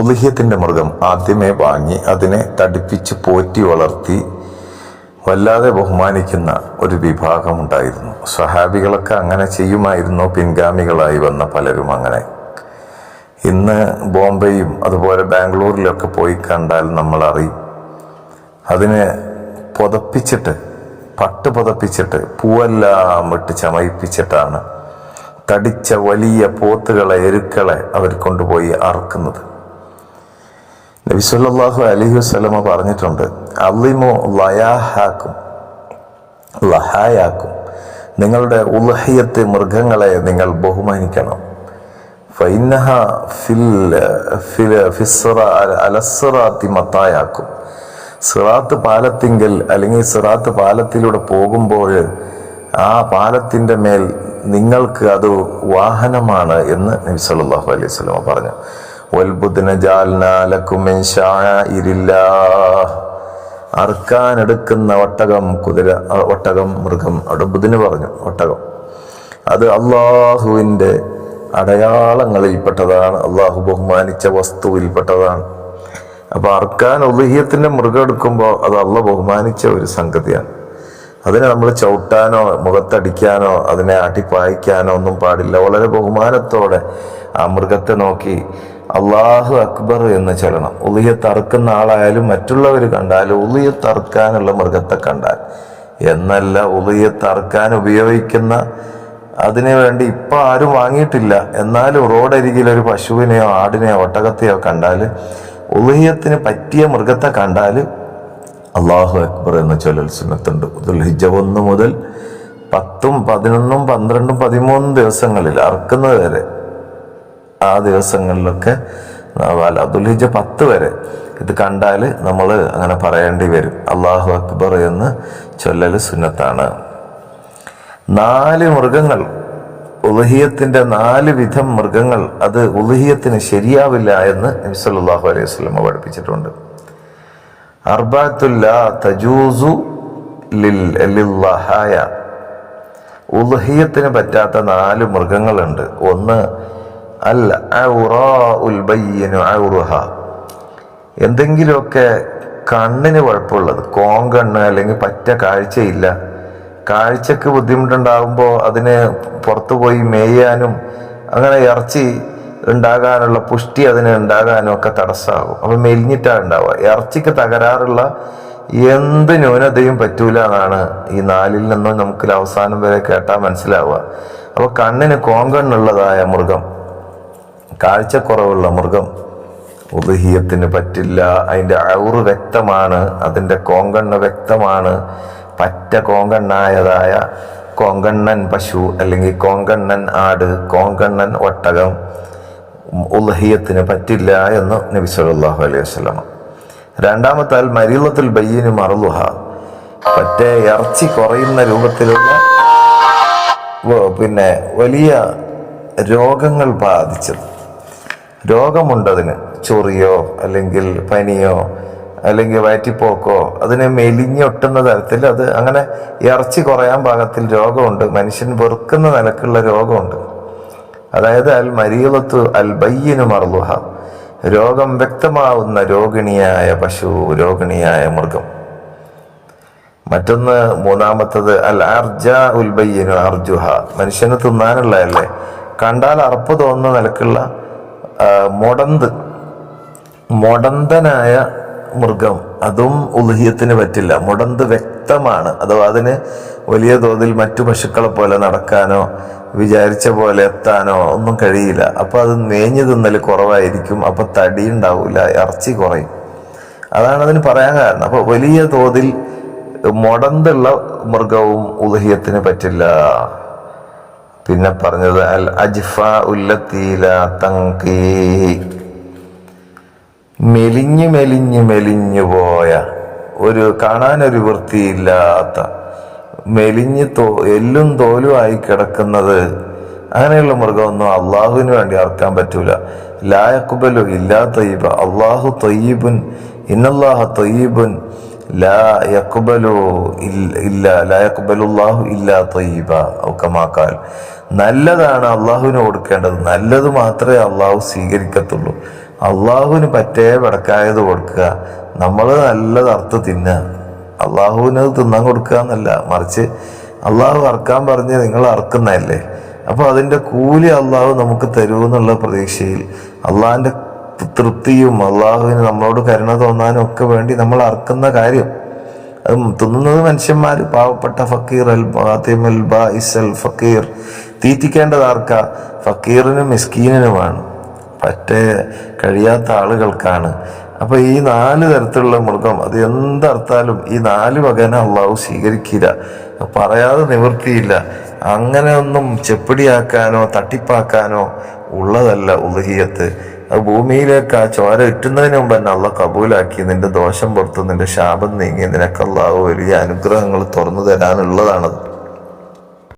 ഉദഹ്യത്തിന്റെ മൃഗം ആദ്യമേ വാങ്ങി അതിനെ തടിപ്പിച്ച് പോറ്റി വളർത്തി വല്ലാതെ ബഹുമാനിക്കുന്ന ഒരു വിഭാഗമുണ്ടായിരുന്നു. സ്വഹാബികളൊക്കെ അങ്ങനെ ചെയ്യുമായിരുന്നു പിൻഗാമികളായി വന്ന പലരും അങ്ങനെ. ഇന്ന് ബോംബെയും അതുപോലെ ബാംഗ്ലൂരിലൊക്കെ പോയി കണ്ടാൽ നമ്മൾ അറിയും അതിനെ പുതപ്പിച്ചിട്ട് പട്ട് പുതപ്പിച്ചിട്ട് പൂവെല്ലാം ഇട്ട് ചമയിപ്പിച്ചിട്ടാണ് തടിച്ച വലിയ പോത്തുകളെ എരുക്കളെ അവർ കൊണ്ടുപോയി അറക്കുന്നത്. നബി അലഹി വസല്ലമ പറഞ്ഞിട്ടുണ്ട് അള്ളിമോ ലയാഹാക്കും ലഹായാക്കും. നിങ്ങളുടെ ഉലഹിയത്തെ മൃഗങ്ങളെ നിങ്ങൾ ബഹുമാനിക്കണം. ഫൈനഹ ഫിൽ ഫിൽ ഫിസ്റ അലസ്റാത്തി മത്തായാക്കും. സിറാത്ത് പാലത്തിങ്കൽ അല്ലെങ്കിൽ സിറാത്ത് പാലത്തിലൂടെ പോകുമ്പോൾ ആ പാലത്തിന്റെ മേൽ നിങ്ങൾക്ക് അത് വാഹനമാണ് എന്ന് നബി സല്ലല്ലാഹു അലൈഹി വസല്ലമ പറഞ്ഞു. വൽബുദ്ന ജാൽനാലക്കും ഒട്ടകം കുതിര ഒട്ടകം മൃഗം അവിടെ ബുദ്ധിന് പറഞ്ഞു ഒട്ടകം. അത് അള്ളാഹുവിന്റെ അടയാളങ്ങളിൽപ്പെട്ടതാണ് അള്ളാഹു ബഹുമാനിച്ച വസ്തുവിൽപ്പെട്ടതാണ്. അപ്പോൾ അർക്കാൻ ഉദഹ്യത്തിന്റെ മൃഗം എടുക്കുമ്പോൾ അത് അള്ള ബഹുമാനിച്ച ഒരു സംഗതിയാണ്. അതിനെ നമ്മൾ ചവിട്ടാനോ മുഖത്തടിക്കാനോ അതിനെ ആട്ടിപ്പായിക്കാനോ ഒന്നും പാടില്ല. വളരെ ബഹുമാനത്തോടെ ആ മൃഗത്തെ നോക്കി അള്ളാഹു അക്ബർ എന്ന് ചൊല്ലണം. ഉളിയെ തറുക്കുന്ന ആളായാലും മറ്റുള്ളവർ കണ്ടാൽ ഉളിയെ തറുക്കാനുള്ള മൃഗത്തെ കണ്ടാൽ. എന്നല്ല ഉളിയെ തറുക്കാൻ ഉപയോഗിക്കുന്ന അതിനു വേണ്ടി ഇപ്പൊ ആരും വാങ്ങിയിട്ടില്ല. എന്നാലും റോഡരികിൽ ഒരു പശുവിനെയോ ആടിനെയോ ഒട്ടകത്തെയോ കണ്ടാൽ ഉളിയത്തിന് പറ്റിയ മൃഗത്തെ കണ്ടാൽ അള്ളാഹു അക്ബർ എന്ന ചൊല്ലൽ സുന്നത്തുണ്ട്. ദുൽഹിജ ഒന്ന് മുതൽ പത്തും പതിനൊന്നും പന്ത്രണ്ടും പതിമൂന്നും ദിവസങ്ങളിൽ അറക്കുന്നത് വരെ ആ ദിവസങ്ങളിലൊക്കെ അല്ല ദുൽഹിജ പത്ത് വരെ. ഇത് കണ്ടാൽ നമ്മൾ അങ്ങനെ പറയേണ്ടി വരും. അള്ളാഹു അക്ബർ എന്ന് ചൊല്ലൽ സുന്നത്താണ്. നാല് മൃഗങ്ങൾ. ഉലഹിയത്തിന്റെ നാല് വിധം മൃഗങ്ങൾ. അത് ഉലഹിയത്തിന് ശരിയാവില്ല എന്ന് നബി സല്ലല്ലാഹു അലൈഹി വസല്ലം പഠിപ്പിച്ചിട്ടുണ്ട്. അർബാത്തുല്ല തജൂസു ഉൽഹിയത്തിന് പറ്റാത്ത നാല് മൃഗങ്ങളുണ്ട്. ഒന്ന് അൽ എന്തെങ്കിലുമൊക്കെ കണ്ണിന് കുഴപ്പമുള്ളത് കോങ്കണ്ണ് അല്ലെങ്കിൽ പറ്റ കാഴ്ചയില്ല. കാഴ്ചക്ക് ബുദ്ധിമുട്ടുണ്ടാകുമ്പോൾ അതിന് പുറത്തു പോയി മേയാനും അങ്ങനെ ഇറച്ചി ഉണ്ടാകാനുള്ള പുഷ്ടി അതിന് ഉണ്ടാകാനും ഒക്കെ തടസ്സമാകും അപ്പം മെലിഞ്ഞിട്ടാണ് ഉണ്ടാവുക. ഇറച്ചിക്ക് തകരാറുള്ള എന്ത് ന്യൂനതയും പറ്റൂല എന്നാണ് ഈ നാലിൽ നിന്നും നമുക്ക് അവസാനം വരെ കേട്ടാൽ മനസ്സിലാവുക. അപ്പോൾ കണ്ണിന് കോങ്കണ്ണുള്ളതായ മൃഗം കാഴ്ചക്കുറവുള്ള മൃഗം. ഉദഹീയത്തിന് പറ്റില്ല. അതിന്റെ ഔറ് വ്യക്തമാണ്. അതിന്റെ കോങ്കണ്ണ വ്യക്തമാണ്. പറ്റ കോങ്കണ്ണായതായ കോങ്കണ്ണൻ പശു അല്ലെങ്കിൽ കോങ്കണ്ണൻ ആട് കോങ്കണ്ണൻ ഒട്ടകം ഉദഹീയത്തിന് പറ്റില്ല എന്ന് നബി സല്ലല്ലാഹു അലൈഹി വസല്ലം. രണ്ടാമത്താൽ മരീളത്തിൽ ബയ്യന് മറലുഹ. പറ്റേ ഇറച്ചി കുറയുന്ന രൂപത്തിലുള്ള പിന്നെ വലിയ രോഗങ്ങൾ ബാധിച്ചത്. രോഗമുണ്ടതിന്. ചൊറിയോ അല്ലെങ്കിൽ പനിയോ അല്ലെങ്കിൽ വയറ്റിപ്പോക്കോ അതിനെ മെലിഞ്ഞൊട്ടുന്ന തരത്തിൽ അത് അങ്ങനെ ഇറച്ചി കുറയാൻ പാകത്തിൽ രോഗമുണ്ട്. മനുഷ്യൻ വെറുക്കുന്ന നിലക്കുള്ള രോഗമുണ്ട്. അതായത് അൽ മരീവത്ത് അൽ ബയ്യനു മർലുഹ. രോഗം വ്യക്തമാവുന്ന രോഗിണിയായ പശു രോഗിണിയായ മൃഗം. മറ്റൊന്ന് മൂന്നാമത്തത് അൽ അർജ ഉൽബയ്യനു അർജുഹ. മനുഷ്യന് തിന്നാനുള്ളതല്ലേ? കണ്ടാൽ അറപ്പ് തോന്നുന്ന നിലക്കുള്ള മൊടന്ത്. മൊടന്തനായ മൃഗം. അതും ഉൽഹിയത്തിന് പറ്റില്ല. മുടന്ത് വ്യക്തമാണ്. അഥവാ അതിന് വലിയ തോതിൽ മറ്റു പശുക്കളെ പോലെ നടക്കാനോ വിചാരിച്ച പോലെ എത്താനോ ഒന്നും കഴിയില്ല. അപ്പോൾ അത് മേഞ്ഞു തിന്നൽ കുറവായിരിക്കും. അപ്പോൾ തടി ഉണ്ടാവില്ല ഇറച്ചി കുറയും. അതാണ് അതിന് പറയാൻ കാരണം. അപ്പൊ വലിയ തോതിൽ മുടന്തുള്ള മൃഗവും ഉൽഹിയത്തിന് പറ്റില്ല. പിന്നെ പറഞ്ഞത് അൽ അജ്ഫ ഉല്ലത്തീല തങ്കീ. മെലിഞ്ഞ് മെലിഞ്ഞ് മെലിഞ്ഞു പോയ ഒരു കാണാനൊരു വൃത്തിയില്ലാത്ത മെലിഞ്ഞ് തോ എല്ലും തോലുമായി കിടക്കുന്നത് അങ്ങനെയുള്ള മൃഗമൊന്നും അള്ളാഹുവിന് വേണ്ടി അറക്കാൻ പറ്റൂല. ലായക്കുബലു ഇല്ലാ തൊയ്യബ. അള്ളാഹു തൊയ്യബുൻ ഇന്നല്ലാഹ തൊയ്യബുൻ നല്ലതാണ് അള്ളാഹുവിന് കൊടുക്കേണ്ടത്. നല്ലത് മാത്രമേ അള്ളാഹു സ്വീകരിക്കത്തുള്ളൂ. അള്ളാഹുവിന് പറ്റേ വിടക്കായത് കൊടുക്കുക. നമ്മൾ നല്ലത് അർത്ഥ തിന്നുക. അള്ളാഹുവിന് തിന്നാൻ കൊടുക്കുക എന്നല്ല. മറിച്ച് അള്ളാഹു അറക്കാൻ പറഞ്ഞ് നിങ്ങൾ അറക്കുന്നതല്ലേ. അപ്പോൾ അതിന്റെ കൂലി അള്ളാഹു നമുക്ക് തരുമെന്നുള്ള പ്രതീക്ഷയിൽ അള്ളാഹിന്റെ തൃപ്തിയും അള്ളാഹുവിന് നമ്മളോട് കരുണ തോന്നാനും ഒക്കെ വേണ്ടി നമ്മൾ അറക്കുന്ന കാര്യം. അത് തിന്നുന്നത് മനുഷ്യന്മാർ പാവപ്പെട്ട ഫക്കീർ അൽ ബാത്തിം അൽ ബാഇസ് അൽ ഫക്കീർ. തീറ്റിക്കേണ്ടത് ആർക്ക? ഫക്കീറിനും മിസ്കീനിനുമാണ്. പറ്റേ കഴിയാത്ത ആളുകൾക്കാണ്. അപ്പൊ ഈ നാല് തരത്തിലുള്ള മൃഗം അത് എന്തർത്താലും ഈ നാല് വകന അള്ളാഹു സ്വീകരിക്കില്ല. പറയാതെ നിവൃത്തിയില്ല. അങ്ങനെ ഒന്നും ചെപ്പിടിയാക്കാനോ തട്ടിപ്പാക്കാനോ ഉള്ളതല്ല ഉലഹിയത്ത്. അത് ഭൂമിയിലേക്ക് ആ ചോര ഇട്ടുന്നതിന് മുമ്പ് തന്നെ അള്ള കബൂലാക്കി നിന്റെ ദോഷം പുറത്ത് നിന്റെ ശാപം നീങ്ങി നിനക്ക് വലിയ അനുഗ്രഹങ്ങൾ തുറന്നു തരാനുള്ളതാണത്.